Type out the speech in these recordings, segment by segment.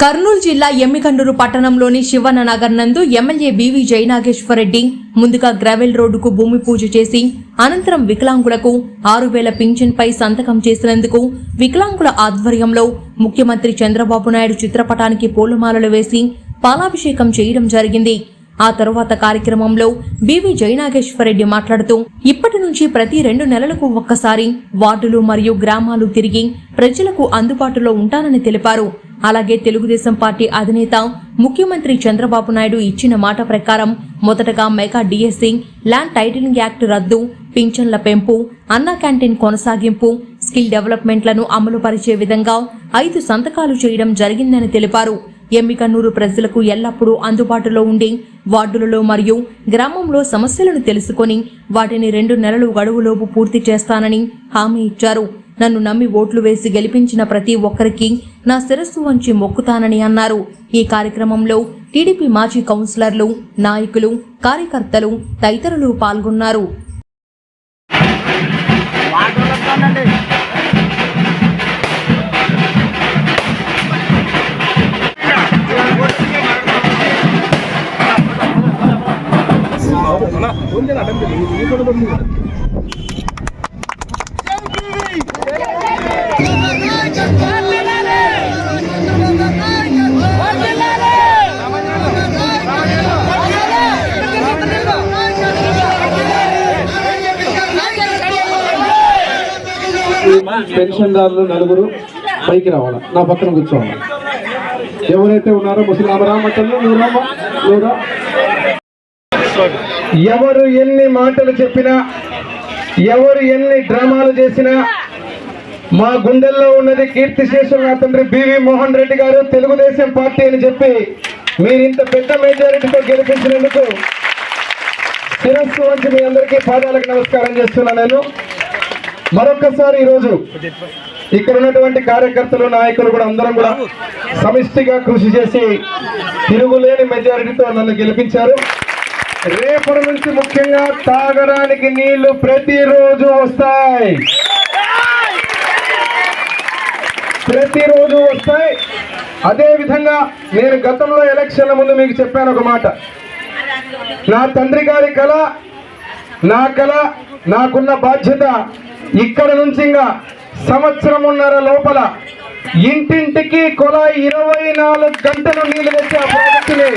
కర్నూలు జిల్లా ఎమ్మికండూరు పట్టణంలోని శివన్న నగర్ నందు ఎమ్మెల్యే బివి జయనాగేశ్వరరెడ్డి ముందుగా గ్రావెల్ రోడ్డుకు భూమి పూజ చేసి అనంతరం వికలాంగులకు ఆరు వేల పింఛన్పై సంతకం చేసినందుకు వికలాంగుల ఆధ్వర్యంలో ముఖ్యమంత్రి చంద్రబాబు నాయుడు చిత్రపటానికి పూలమాలలు వేసి పాలాభిషేకం చేయడం జరిగింది. ఆ తరువాత కార్యక్రమంలో బివి జయనాగేశ్వరరెడ్డి మాట్లాడుతూ ఇప్పటి నుంచి ప్రతి రెండు నెలలకు ఒక్కసారి వార్డులు మరియు గ్రామాలు తిరిగి ప్రజలకు అందుబాటులో ఉంటానని తెలిపారు. అలాగే తెలుగుదేశం పార్టీ అధినేత ముఖ్యమంత్రి చంద్రబాబు నాయుడు ఇచ్చిన మాట ప్రకారం మొదటగా mega DSC land titling act రద్దు పింఛన్ల పెంపు అన్నా క్యాంటీన్ కొనసాగింపు స్కిల్ డెవలప్మెంట్లను అమలు పరిచే విధంగా ఐదు సంతకాలు చేయడం జరిగిందని తెలిపారు. ఎమ్మికన్నూరు ప్రజలకు ఎల్లప్పుడూ అందుబాటులో ఉండి వార్డులలో మరియు గ్రామంలో సమస్యలను తెలుసుకొని వాటిని రెండు నెలలు గడువులోపు పూర్తి చేస్తానని హామీ ఇచ్చారు. నన్ను నమ్మి ఓట్లు వేసి గెలిపించిన ప్రతి ఒక్కరికి నా శిరస్సు వంచి మొక్కుతానని అన్నారు. ఈ కార్యక్రమంలో టీడీపీ మాజీ కౌన్సిలర్లు నాయకులు కార్యకర్తలు తదితరులు పాల్గొన్నారు. పెన్షన్దారులు నలుగురు పైకి రావాలి? నా పక్కన కూర్చోవాలి? ఎవరైతే ఉన్నారో ముసలామ రామటల్లు నూరామ నూరా? ఎవరు ఎన్ని మాటలు చెప్పినా ఎవరు ఎన్ని డ్రామాలు చేసినా మా గుండెల్లో ఉన్నది కీర్తి శేషం నా తండ్రి బివి మోహన్ రెడ్డి గారు తెలుగుదేశం పార్టీ అని చెప్పి మీరు ఇంత పెద్ద మెజారిటీతో గెలిపించినందుకు శిరస్సు వంచి మీ అందరికీ పాదాలకు నమస్కారం చేస్తున్నా నేను. మరొకసారి ఈరోజు ఇక్కడ ఉన్నటువంటి కార్యకర్తలు నాయకులు కూడా అందరం కూడా సమిష్టిగా కృషి చేసి తిరుగులేని మెజారిటీతో నన్ను గెలిపించారు. రేపటి నుంచి ముఖ్యంగా తాగడానికి నీళ్ళు ప్రతిరోజు వస్తాయి. ప్రతిరోజు వస్తాయి. అదే విధంగా నేను గతంలో ఎలక్షన్ల ముందు మీకు చెప్పాను ఒక మాట. నా తండ్రి గారి కళ నా కళ నాకున్న బాధ్యత ఇక్కడ నుంచి ఇంకా సంవత్సరమున్నర లోపల ఇంటింటికి కొలా ఇరవై నాలుగు గంటలు నీళ్ళు తెచ్చే ఆ ప్రాజెక్టుని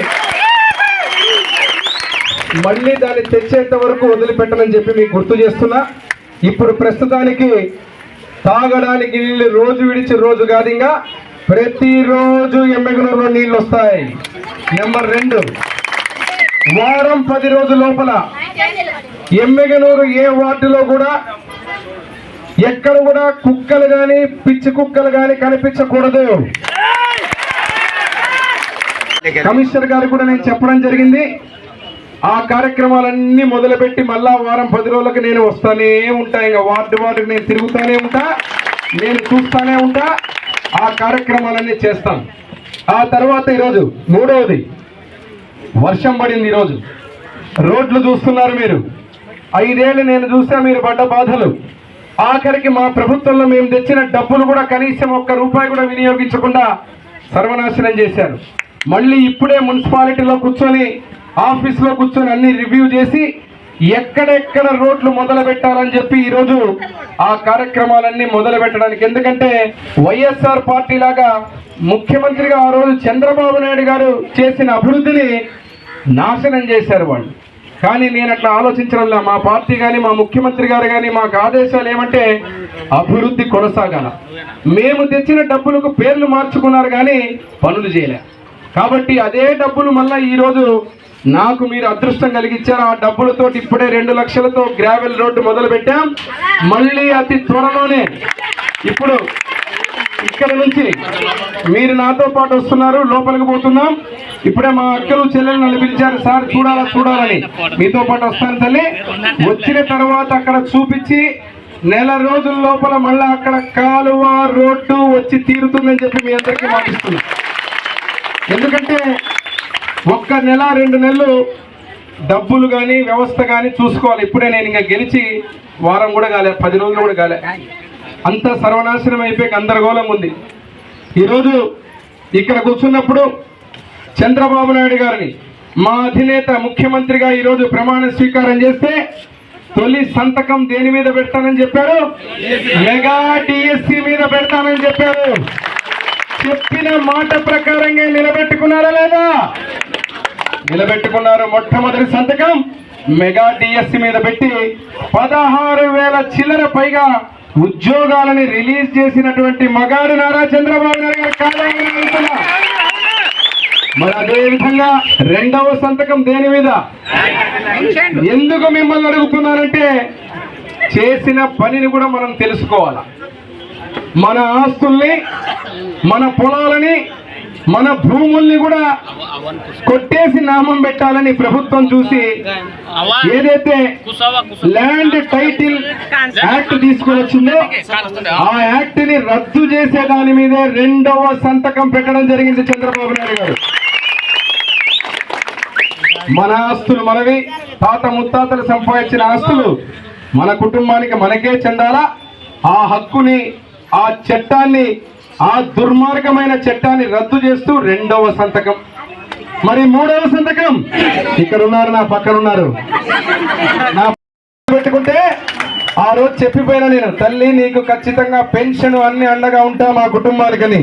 మళ్ళీ దాన్ని తెచ్చేంత వరకు వదిలిపెట్టనని చెప్పి మీకు గుర్తు చేస్తున్నా. ఇప్పుడు ప్రస్తుతానికి తాగడానికి నీళ్ళు రోజు విడిచి రోజు కాదు ఇంకా. ప్రతిరోజు ఎమ్మెగనూరులో నీళ్ళు వస్తాయి. నెంబర్ రెండు. వారం పది రోజుల లోపల ఎమ్మెగనూరు ఏ వార్డులో కూడా ఎక్కడ కూడా కుక్కలు గాని పిచ్చి కుక్కలు గాని కనిపించకూడదు. కమిషనర్ గారు కూడా నేను చెప్పడం జరిగింది. ఆ కార్యక్రమాలన్నీ మొదలుపెట్టి మళ్ళా వారం పది రోజులకు నేను వస్తానే ఉంటా. ఇంకా వార్డు వార్డుకి నేను తిరుగుతూనే ఉంటా. నేను చూస్తానే ఉంటా. ఆ కార్యక్రమాలన్నీ చేస్తాం. ఆ తర్వాత ఈరోజు మూడవది. వర్షం పడింది ఈరోజు. రోడ్లు చూస్తున్నారు మీరు. ఐదేళ్ళు నేను చూసా మీరు పడ్డ బాధలు. ఆఖరికి మా ప్రభుత్వంలో మేము తెచ్చిన డబ్బులు కూడా కనీసం ఒక్క రూపాయి కూడా వినియోగించకుండా సర్వనాశనం చేశారు. మళ్ళీ ఇప్పుడే మున్సిపాలిటీలో కూర్చొని ఆఫీస్లో కూర్చొని అన్ని రివ్యూ చేసి ఎక్కడెక్కడ రోడ్లు మొదలు పెట్టాలని చెప్పి ఈరోజు ఆ కార్యక్రమాలన్నీ మొదలు పెట్టడానికి ఎందుకంటే వైఎస్ఆర్ పార్టీ లాగా ముఖ్యమంత్రిగా ఆ రోజు చంద్రబాబు నాయుడు గారు చేసిన అభివృద్ధిని నాశనం చేశారు వాళ్ళు. కానీ నేను అట్లా ఆలోచించడంలా మా పార్టీ కానీ మా ముఖ్యమంత్రి గారు కానీ మాకు ఆదేశాలు ఏమంటే అభివృద్ధి కొనసాగాల. మేము తెచ్చిన డబ్బులకు పేర్లు మార్చుకున్నారు కానీ పనులు చేయలే. కాబట్టి అదే డబ్బులు మళ్ళీ ఈరోజు నాకు మీరు అదృష్టం కలిగించారు. ఆ డబ్బులతో ఇప్పుడే రెండు లక్షలతో గ్రావెల్ రోడ్డు మొదలు పెట్టాం మళ్ళీ అతి త్వరలోనే ఇప్పుడు ఇక్కడ నుంచి మీరు నాతో పాటు వస్తున్నారు. లోపలికి పోతున్నాం. ఇప్పుడే మా అక్కలు చెల్లెలు నన్ను పిలిచారు సార్ చూడాలా చూడాలని. మీతో పాటు వస్తాను తల్లి. వచ్చిన తర్వాత అక్కడ చూపించి నెల రోజుల లోపల మళ్ళీ అక్కడ కాలువ రోడ్డు వచ్చి తీరుతుందని చెప్పి మీ అందరికీ మాటిస్తున్నాం. ఎందుకంటే ఒక్క నెల రెండు నెలలు డబ్బులు కానీ వ్యవస్థ కానీ చూసుకోవాలి. ఇప్పుడే నేను ఇంకా గెలిచి వారం కూడా కాలే పది రోజులు కూడా కాలే. అంత సర్వనాశనం అయిపోయి గందరగోళం ఉంది. ఈరోజు ఇక్కడ కూర్చున్నప్పుడు చంద్రబాబు నాయుడు గారిని మా అధినేత ముఖ్యమంత్రిగా ఈరోజు ప్రమాణ స్వీకారం చేస్తే తొలి సంతకం దేని మీద పెడతానని చెప్పారు? మెగా డిఎస్సి మీద పెడతానని చెప్పారు. చెప్పిన మాట ప్రకారంగా నిలబెట్టుకున్నారా లేదా? నిలబెట్టుకున్నారు మొట్టమొదటి సంతకం మెగా డిఎస్సి మీద పెట్టి పదహారు వేల చిల్లర పైగా ఉద్యోగాలని రిలీజ్ చేసినటువంటి మగాడు నారా చంద్రబాబు నాయుడు గారు కాదని. మరి అదే విధంగా రెండవ సంతకం దేని మీద? ఎందుకు మిమ్మల్ని అడుగుతున్నానంటే చేసిన పనిని కూడా మనం తెలుసుకోవాలి? మన ఆస్తుల్ని మన పొలాలని మన భూముల్ని కూడా కొట్టేసి నామం పెట్టాలని ప్రభుత్వం చూసి ఏదైతే ల్యాండ్ టైటిల్ యాక్ట్ తీసుకుని వచ్చిందో ఆ యాక్ట్ని రద్దు చేసే దాని మీదే రెండవ సంతకం పెట్టడం జరిగింది చంద్రబాబు నాయుడు గారు. మన ఆస్తులు మనవి తాత ముత్తాతలు సంపాదించిన ఆస్తులు మన కుటుంబానికి మనకే చెందాలా? ఆ హక్కుని ఆ చట్టాన్ని ఆ దుర్మార్గమైన చట్టాన్ని రద్దు చేస్తూ రెండవ సంతకం. మరి మూడవ సంతకం? ఇక్కడ ఉన్నారు నా పక్కన ఉన్నారు నా పెట్టుకుంటే ఆ రోజు చెప్పిపోయినా నేను తల్లి నీకు ఖచ్చితంగా పెన్షన్ అన్ని అండగా ఉంటా మా కుటుంబాలకని.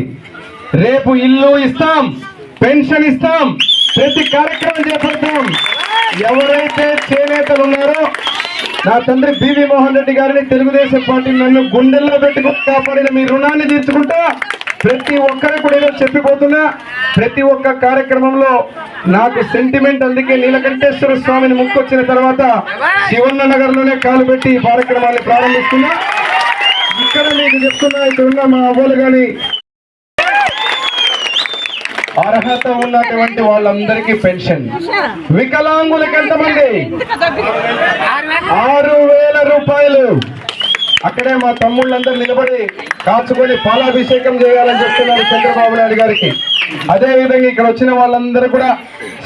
రేపు ఇల్లు ఇస్తాం పెన్షన్ ఇస్తాం ప్రతి కార్యక్రమం చేపడతాం. ఎవరైతే చేనేతలు ఉన్నారో నా తండ్రి బివి మోహన్ రెడ్డి గారిని తెలుగుదేశం పార్టీ నన్ను గుండెల్లో పెట్టుకుని కాపాడిన మీ రుణాన్ని తీర్చుకుంటా ప్రతి ఒక్కరి కూడా ఏదో చెప్పిపోతున్నా. ప్రతి ఒక్క కార్యక్రమంలో నాకు సెంటిమెంట్ అందుకే నీలకంఠేశ్వర స్వామిని ముక్కొచ్చిన తర్వాత శివన్న నగర్లోనే కాలు పెట్టి ఈ కార్యక్రమాన్ని ప్రారంభిస్తున్నా. ఇక్కడ మీకు చెప్తున్నా ఇక్కడ ఉన్న మా అవ్వలు కానీ అర్హత ఉన్నటువంటి వాళ్ళందరికీ పెన్షన్. వికలాంగులకు ఎంతమంది? ఆరు వేల రూపాయలు. అక్కడే మా తమ్ముళ్ళందరూ నిలబడి కాచుకొని పాలాభిషేకం చేయాలని చెప్తున్నారు చంద్రబాబు నాయుడు గారికి. అదేవిధంగా ఇక్కడ వచ్చిన వాళ్ళందరూ కూడా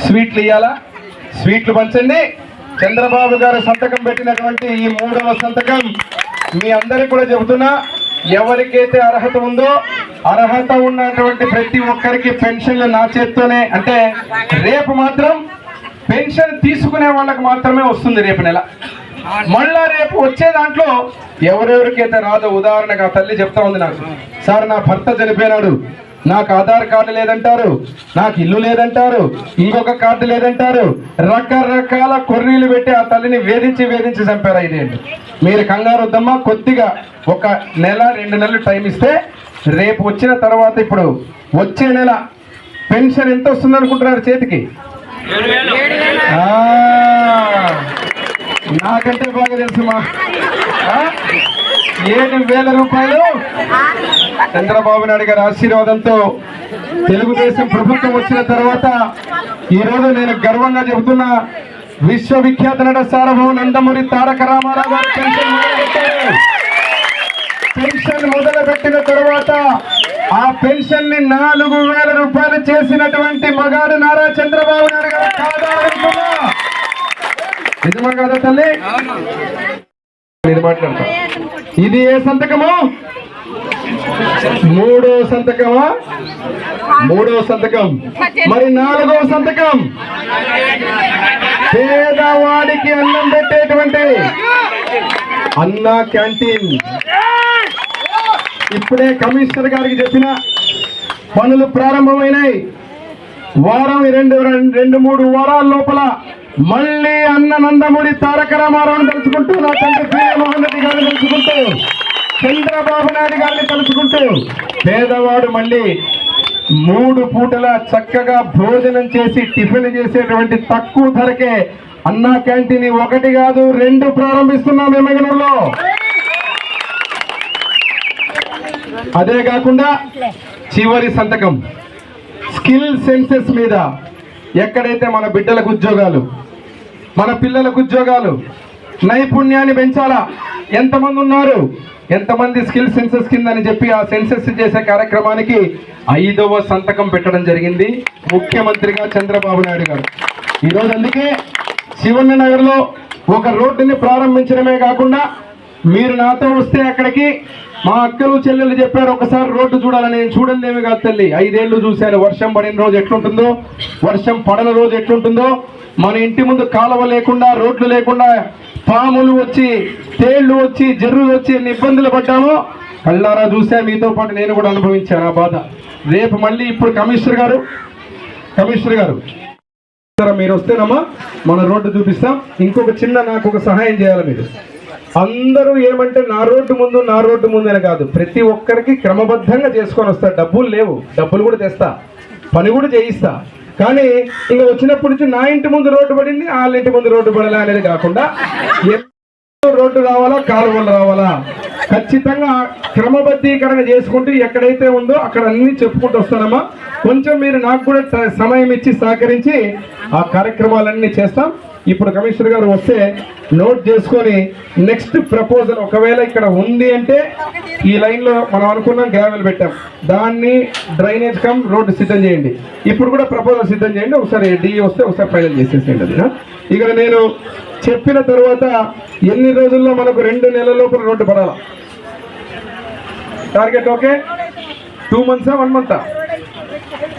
స్వీట్లు ఇవ్వాలా స్వీట్లు పంచండి. చంద్రబాబు గారు సంతకం పెట్టినటువంటి ఈ మూడవ సంతకం మీ అందరికి కూడా చెబుతున్నా. ఎవరికైతే అర్హత ఉందో అర్హత ఉన్నటువంటి ప్రతి ఒక్కరికి పెన్షన్లు నా చేత్తోనే. అంటే రేపు మాత్రం పెన్షన్ తీసుకునే వాళ్ళకి మాత్రమే వస్తుంది రేపు నెల. మళ్ళా రేపు వచ్చే దాంట్లో ఎవరెవరికైతే రాదో ఉదాహరణగా తల్లి చెప్తా ఉంది నాకు. సార్ నా భర్త చనిపోయినాడు. నాకు ఆధార్ కార్డు లేదంటారు నాకు ఇల్లు లేదంటారు ఇంకొక కార్డు లేదంటారు. రకరకాల కొర్రీలు పెట్టి ఆ తల్లిని వేధించి వేధించి చంపారు ఐదేళ్ళు మీరు కంగారు వద్దమ్మా కొద్దిగా ఒక నెల రెండు నెలలు టైం ఇస్తే రేపు వచ్చిన తర్వాత ఇప్పుడు వచ్చే నెల పెన్షన్ ఎంత వస్తుంది అనుకుంటున్నారు చేతికి? నాకంటే బాగా తెలుసు మా. ఏడు వేల రూపాయలు. చంద్రబాబు నాయుడు గారి ఆశీర్వాదంతో తెలుగుదేశం ప్రభుత్వం వచ్చిన తర్వాత ఈరోజు నేను గర్వంగా చెబుతున్నా విశ్వవిఖ్యాత నట సార్వభౌమ నందమూరి తారక రామారావు గారు పెన్షన్ పెన్షన్ మొదలు పెట్టిన తర్వాత ఆ పెన్షన్ని నాలుగు వేల రూపాయలు చేసినటువంటి మగాడు నారా చంద్రబాబు నాయుడు గారు కాదా నిజమా కాదా తల్లి? నేను మాట్లాడతా ఇది ఏ సంతకము? మూడో సంతకమా? మూడో సంతకం. మరి నాలుగో సంతకం? పేదవాడికి అన్నం పెట్టేటువంటి అన్నా క్యాంటీన్. ఇప్పుడే కమిషనర్ గారికి చెప్పిన పనులు ప్రారంభమైనాయి. వారం రెండు రెండు- రెండు మూడు వారాల లోపల మళ్ళీ అన్న నందమూరి తారక రామారావుని తలుచుకుంటూ నా తండ్రి ప్రియమోహన్ రెడ్డి గారిని తలుచుకుంటూ చంద్రబాబు నాయుడు గారిని తలుచుకుంటూ పేదవాడు మళ్ళీ మూడు పూటల చక్కగా భోజనం చేసి టిఫిన్ చేసేటువంటి తక్కువ ధరకే అన్నా క్యాంటీన్ ఒకటి కాదు రెండు ప్రారంభిస్తున్నాం ఎమ్మెగనూరులో అదే కాకుండా చివరి సంతకం. స్కిల్ సెన్సెస్ మీద ఎక్కడైతే మన బిడ్డలకు ఉద్యోగాలు మన పిల్లలకు ఉద్యోగాలు నైపుణ్యాన్ని పెంచాలా? ఎంతమంది ఉన్నారు? ఎంతమంది స్కిల్ సెన్సెస్ కింద అని చెప్పి ఆ సెన్సెస్ చేసే కార్యక్రమానికి ఐదవ సంతకం పెట్టడం జరిగింది ముఖ్యమంత్రిగా చంద్రబాబు నాయుడు గారు. ఈరోజు అందుకే శివన్న నగర్లో ఒక రోడ్డుని ప్రారంభించడమే కాకుండా మీరు నాతో వస్తే అక్కడికి మా అక్కలు చెల్లెలు చెప్పారు ఒకసారి రోడ్డు చూడాలని. నేను చూడందేమి కాదు తల్లి. ఐదేళ్ళు చూశాను. వర్షం పడిన రోజు ఎట్లుంటుందో వర్షం పడన రోజు ఎట్లుంటుందో మన ఇంటి ముందు కాలువ లేకుండా రోడ్లు లేకుండా పాములు వచ్చి తేళ్ళు వచ్చి జర్రులు వచ్చి ఎన్ని ఇబ్బందులు పడ్డామో కళ్ళారా చూసా మీతో పాటు నేను కూడా అనుభవించాను ఆ బాధ. రేపు మళ్ళీ ఇప్పుడు కమిషనర్ గారు కమిషనర్ గారు. మీరు వస్తేనమ్మా మన రోడ్డు చూపిస్తాం. ఇంకొక చిన్న నాకు ఒక సహాయం చేయాలి మీరు? అందరూ ఏమంటే నా రోడ్డు ముందు నా రోడ్డు ముందు అని కాదు. ప్రతి ఒక్కరికి క్రమబద్ధంగా చేసుకొని వస్తా. డబ్బులు లేవు. డబ్బులు కూడా తెస్తా. పని కూడా చేయిస్తా. కానీ ఇంకా వచ్చినప్పటి నుంచి నా ఇంటి ముందు రోడ్డు పడింది వాళ్ళ ఇంటి ముందు రోడ్డు పడలే అనేది కాకుండా రోడ్డు రావాలా కాలువలు రావాలా? ఖచ్చితంగా క్రమబద్ధీకరణ చేసుకుంటూ ఎక్కడైతే ఉందో అక్కడ అన్ని చెప్పుకుంటూ వస్తానమ్మా. కొంచెం మీరు నాకు కూడా సమయం ఇచ్చి సహకరించి ఆ కార్యక్రమాలన్నీ చేస్తాం. ఇప్పుడు కమిషనర్ గారు వస్తే నోట్ చేసుకొని నెక్స్ట్ ప్రపోజల్ ఒకవేళ ఇక్కడ ఉంది అంటే ఈ లైన్లో మనం అనుకున్నాం గ్రావెల్ పెట్టాం. దాన్ని డ్రైనేజ్ కమ్ రోడ్డు సిద్ధం చేయండి. ఇప్పుడు కూడా ప్రపోజల్ సిద్ధం చేయండి. ఒకసారి డిఈ వస్తే ఒకసారి ఫైనల్ చేసేసేయండి అది ఇక్కడ నేను చెప్పిన తర్వాత ఎన్ని రోజుల్లో మనకు రెండు నెలల లోపల రోడ్డు పడాలా? టార్గెట్ ఓకే టూ మంత్సా వన్ మంతా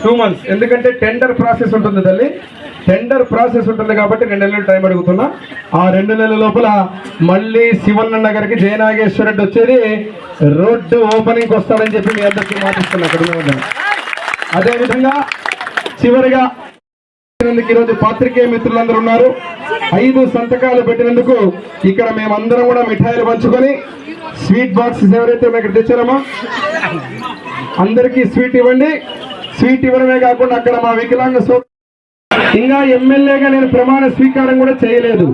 టూ మంత్స్ ఎందుకంటే టెండర్ ప్రాసెస్ ఉంటుంది తల్లి. టెండర్ ప్రాసెస్ ఉంటుంది కాబట్టి రెండు నెలలు టైం అడుగుతున్నా. ఆ రెండు నెలల లోపల మళ్ళీ శివన్న నగర్కి జయనాగేశ్వర రెడ్డి వచ్చేది. రోడ్డు ఓపెనింగ్ వస్తాడని చెప్పి మీ అందరికీ మాటిస్తున్నా. అక్కడ అదేవిధంగా చివరిగా పెట్టినందుకు ఈరోజు పాత్రికేయ మిత్రులందరూ ఉన్నారు. ఐదు సంతకాలు పెట్టినందుకు ఇక్కడ మేమందరం కూడా మిఠాయిలు పంచుకొని స్వీట్ బాక్సెస్ ఎవరైతే మేము ఇక్కడ తెచ్చారమ్మా. అందరికీ స్వీట్ ఇవ్వండి. స్వీట్ ఇవ్వడమే కాకుండా అక్కడ మా వికలాంగ సో ఇంకా ఎమ్మెల్యేగా నేను ప్రమాణ స్వీకారం కూడా చేయలేదు.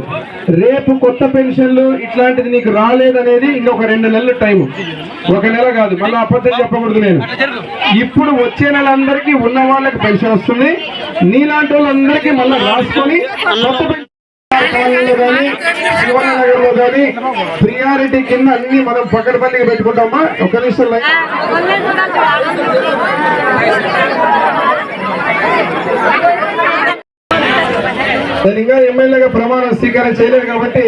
రేపు కొత్త పెన్షన్లు ఇట్లాంటిది నీకు రాలేదనేది ఇంకొక రెండు నెలలు టైం. ఒక నెల కాదు మళ్ళీ అబద్ధం చెప్పకూడదు నేను. ఇప్పుడు వచ్చే నెల అందరికీ ఉన్న వాళ్ళకి పెన్షన్ వస్తుంది. నీలాంటి వాళ్ళందరికీ మళ్ళీ రాసుకొని కొత్త పెన్షన్ కాలనీలో కానీ శివనగర్లో కానీ ప్రియారిటీ కింద అన్ని మనం పక్కడపల్లికి పెట్టుకుంటామా? ఒక నిమిషం నేను ఇంకా ఎమ్మెల్యేగా ప్రమాణ స్వీకారం చేయలేదు కాబట్టి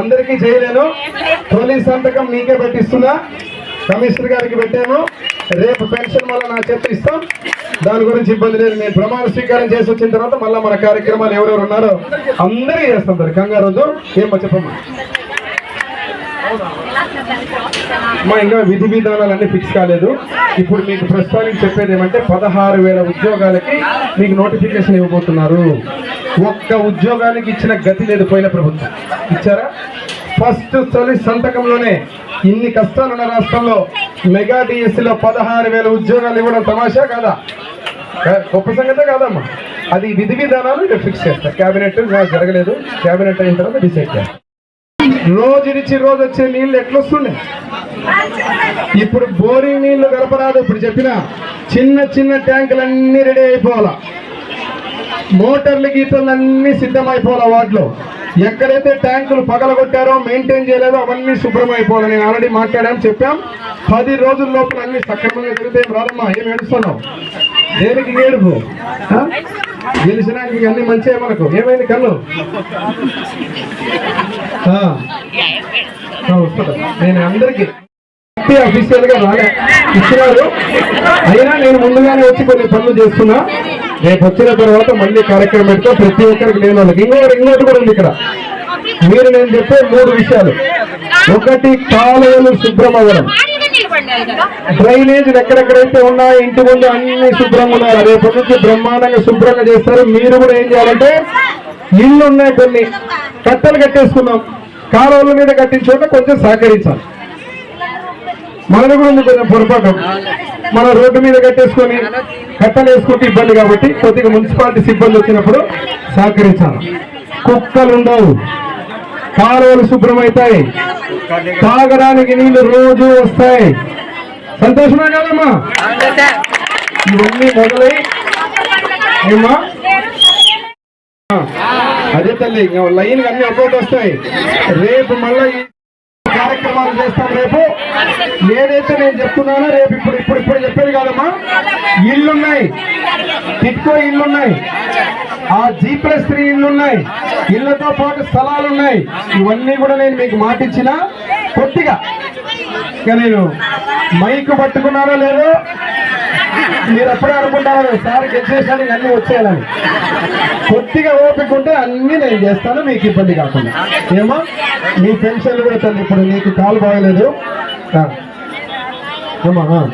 అందరికీ చేయలేను. పోలీస్ సంతకం నీకే పెట్టిస్తున్నా. కమిషనర్ గారికి పెట్టాను. రేపు పెన్షన్ వల్ల నా చేత ఇస్తాం. దాని గురించి ఇబ్బంది లేదు. నేను ప్రమాణ స్వీకారం చేసి వచ్చిన తర్వాత మళ్ళీ మన కార్యక్రమాలు ఎవరెవరు ఉన్నారో అందరికీ చేస్తాం సార్. కంగారు రోజు ఏమో చెప్పమ్మా? మా ఇంకా విధి విధానాలు అన్ని ఫిక్స్ కాలేదు. ఇప్పుడు మీకు ప్రస్తుతానికి చెప్పేది ఏమంటే పదహారు వేల ఉద్యోగాలకి మీకు నోటిఫికేషన్ ఇవ్వబోతున్నారు. ఒక్క ఉద్యోగానికి ఇచ్చిన గతి లేదు పోయిన ప్రభుత్వం. ఇచ్చారా? ఫస్ట్ తొలి సంతకంలోనే ఇన్ని కష్టాలున్న రాష్ట్రంలో మెగా డిఎస్సిలో పదహారు వేల ఉద్యోగాలు ఇవ్వడం తమాషా కాదా? గొప్ప సంగతే కాదమ్మా. అది విధి విధానాలు ఇక్కడ ఫిక్స్ చేస్తారు. క్యాబినెట్ జరగలేదు. క్యాబినెట్ అయిన తర్వాత డిసైడ్ చేస్తారు రోజు ఇడిచి రోజు వచ్చే నీళ్ళు ఎట్లొస్తుండే ఇప్పుడు బోరింగ్ నీళ్ళు గడపరాదు ఇప్పుడు చెప్పిన చిన్న చిన్న ట్యాంకులు అన్నీ రెడీ అయిపోవాలా? మోటార్లు గీతలు అన్ని సిద్ధమైపోవాలా వాటిలో? ఎక్కడైతే ట్యాంకులు పగలగొట్టారో మెయింటైన్ చేయలేదో అవన్నీ శుభ్రం అయిపోవాలి. నేను ఆల్రెడీ మాట్లాడాను చెప్పాం. పది రోజుల లోపల అన్ని సక్రమంగా జరిగితే రాదమ్మా ఏం ఏడుస్తున్నావు? దేనికి ఏడుపు? ఆ? గెలిచినాక అన్ని మంచిగా మనకు. ఏమైంది కళ్ళు? నేను అందరికీ అఫీషియల్గా రాలే. ఇచ్చినారు. అయినా నేను ముందుగానే వచ్చి కొన్ని పనులు చేస్తున్నా. రేపు వచ్చిన తర్వాత మళ్ళీ కార్యక్రమం పెడితే. ప్రతి ఒక్కరికి నేను వాళ్ళకి ఇంకోటి ఇంకోటి కూడా ఉంది ఇక్కడ. మీరు నేను చెప్పే మూడు విషయాలు. ఒకటి కాలువలు శుభ్రం అవ్వడం డ్రైనేజ్ ఎక్కడెక్కడైతే ఉన్నాయో ఇంటి ముందు అన్ని శుభ్రంగా ఉన్నాయి రేపు నుంచి బ్రహ్మాండంగా శుభ్రంగా చేస్తారు. మీరు కూడా ఏం చేయాలంటే ఇల్లు ఉన్నాయి కొన్ని. కట్టలు కట్టేసుకున్నాం కాలువల మీద కట్టించుకుంటే కొంచెం సహకరించాలి. మనది కూడా ఉంది కొంచెం పొరపాటు. మన రోడ్డు మీద కట్టేసుకొని కట్టలు వేసుకుంటే ఇబ్బంది కాబట్టి కొద్దిగా మున్సిపాలిటీ సిబ్బంది వచ్చినప్పుడు సహకరించాలి. కుక్కలు ఉండవు. కాలువలు శుభ్రమవుతాయి తాగడానికి నీళ్ళు రోజు వస్తాయి. సంతోషమే కాదమ్మా? ఇవన్నీ మొదలై ఏమా అదే తల్లి లైన్ అన్ని ఒక్కొక్కటి వస్తాయి. రేపు మళ్ళీ కార్యక్రమాలు చేస్తాం రేపు. ఏదైతే నేను చెప్తున్నానో రేపు ఇప్పుడు ఇప్పుడు ఇప్పుడు చెప్పేది కాదమ్మా. ఇల్లున్నాయి. టిట్కో ఇల్లున్నాయి. ఆ జీ ప్లస్ త్రీ ఇల్లున్నాయి. ఇళ్ళతో పాటు స్థలాలు ఉన్నాయి ఇవన్నీ కూడా నేను మీకు మాటిచ్చిన కొద్దిగా. ఇక నేను మైక్ పట్టుకున్నారో లేదో మీరు ఎప్పుడే అనుకుంటారు సార్ గెలిచేసాను అన్ని వచ్చేయాలని. కొద్దిగా ఓపిక ఉంటే అన్ని నేను చేస్తాను మీకు ఇబ్బంది కాకుండా. ఏమో? మీ పెన్షన్లు కూడా తల్లి ఇప్పుడు నీకు కాలు బాగలేదు. ఏమా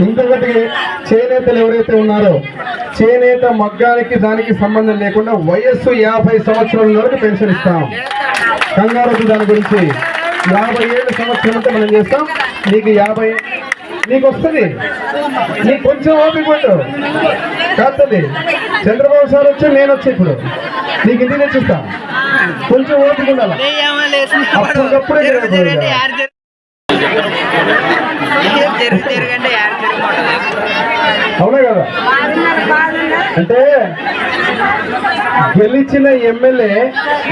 ఇంకొకటి చేనేతలు ఎవరైతే ఉన్నారో చేనేత మగ్గానికి దానికి సంబంధం లేకుండా వయస్సు యాభై సంవత్సరాల వరకు పెన్షన్ ఇస్తాం. కంగారు దాని గురించి. యాభై ఏళ్ళ సంవత్సరం అంటే మనం చేస్తాం. నీకు యాభై నీకు వస్తుంది నీకు కొంచెం ఓపిక ఉండు కాదు చంద్రబాబు సార్ వచ్చి నేను వచ్చి ఇప్పుడు. నీకు ఇంటికి తెచ్చిస్తా కొంచెం ఓపిక ఉండాలి? అవునా కదా? అంటే గెలిచిన ఎమ్మెల్యే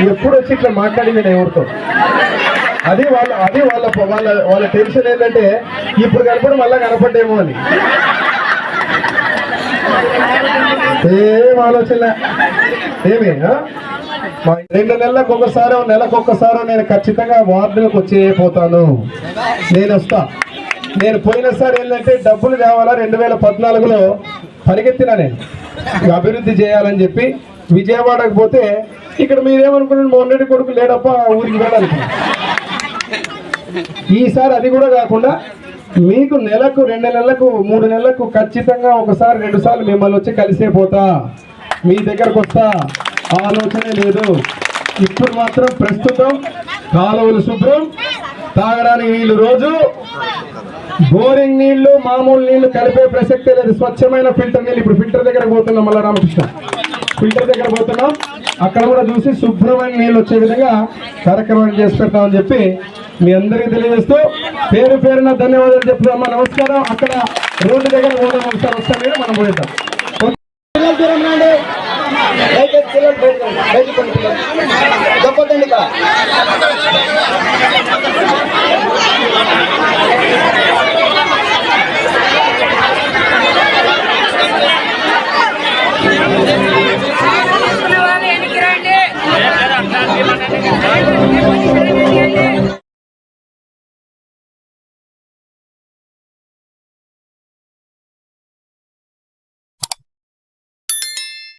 ఎప్పుడు వచ్చి ఇట్లా మాట్లాడింది నేను ఎవరితో? అది వాళ్ళ అది వాళ్ళ వాళ్ళ వాళ్ళ టెన్షన్ ఏంటంటే ఇప్పుడు కనపడి మళ్ళా కనపడ్డేమో అని. ఏం ఆలోచన? ఏమి మా రెండు నెలలకు ఒకసారో నెలకు ఒక్కసారో నేను ఖచ్చితంగా వార్డులకు వచ్చే పోతాను. నేను వస్తా. నేను పోయినసారి ఏంటంటే డబ్బులు కావాలా? రెండు వేల పద్నాలుగులో పరిగెత్తినా నేను. అభివృద్ధి చేయాలని చెప్పి విజయవాడకు పోతే ఇక్కడ మీరేమనుకున్నారు? మొన్నటి కొడుకు లేడప్ప ఊరికి వెళ్ళాలి. ఈసారి అది కూడా కాకుండా మీకు నెలకు రెండు నెలలకు మూడు నెలలకు ఖచ్చితంగా ఒకసారి రెండు సార్లు మిమ్మల్ని వచ్చి కలిసే పోతా. మీ దగ్గరకు వస్తా. ఆలోచనే లేదు. ఇప్పుడు మాత్రం ప్రస్తుతం కాలువలు శుభ్రం. తాగడానికి నీళ్ళు రోజు. బోరింగ్ నీళ్ళు మామూలు నీళ్ళు కలిపే ప్రసక్తే లేదు. స్వచ్ఛమైన ఫిల్టర్ నీళ్ళు. ఇప్పుడు ఫిల్టర్ దగ్గర పోతున్నాం మళ్ళా రామకృష్ణ. ఫిల్టర్ దగ్గర పోతున్నాం. అక్కడ కూడా చూసి శుభ్రమైన నీళ్ళు వచ్చే విధంగా కార్యక్రమం చేసి పెడతామని చెప్పి మీ అందరికీ తెలియజేస్తూ పేరు పేరున ధన్యవాదాలు చెప్తామా నమస్కారం. అక్కడ రోడ్డు దగ్గర పోదాం. ఒకసారి వస్తాం. మీద మనం పోయిద్దాం